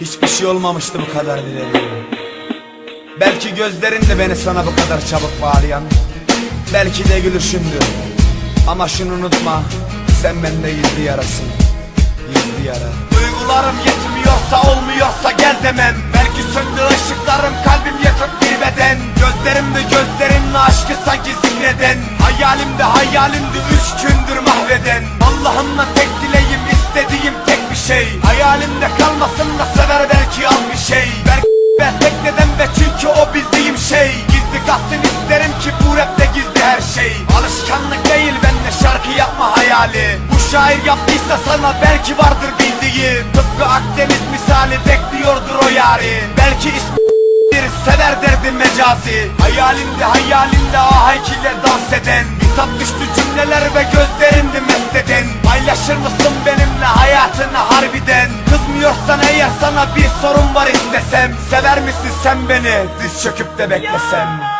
Hiçbir şey olmamıştı bu kadar bile Belki gözlerin de beni sana bu kadar çabuk bağlayan. Belki de gülüşündür Ama şunu unutma Sen bende gizli yarasın. Gizli yara. Duygularım yetmiyorsa olmuyorsa gel demem. Belki söndü ışıklarım kalbim yakıp bir beden. Gözlerimde gözlerinle aşkı sanki zikreden. Hayalimde hayalimde üç gündür mahveden. Allah'ımla tek şey. Hayalimde kalmasın da sever belki az bir şey. Ben tek neden ve çünkü o bildiğim şey. Gizli kalsın isterim ki bu rapte gizli her şey. Alışkanlık değil bende şarkı yapma hayali. Bu şair yaptıysa sana belki vardır bildiği Tıpkı Akdeniz misali bekliyordur o yari. Belki ismi sever derdim mecazi. Hayalinde hayalinde ahenk ile dans eden. Hitap düştü cümleler ve gözlerinde mest eden. Paylaşır mısın harbiden Kızmıyorsan eğer sana bir sorun var istesem Sever misin sen beni diz çöküp de beklesem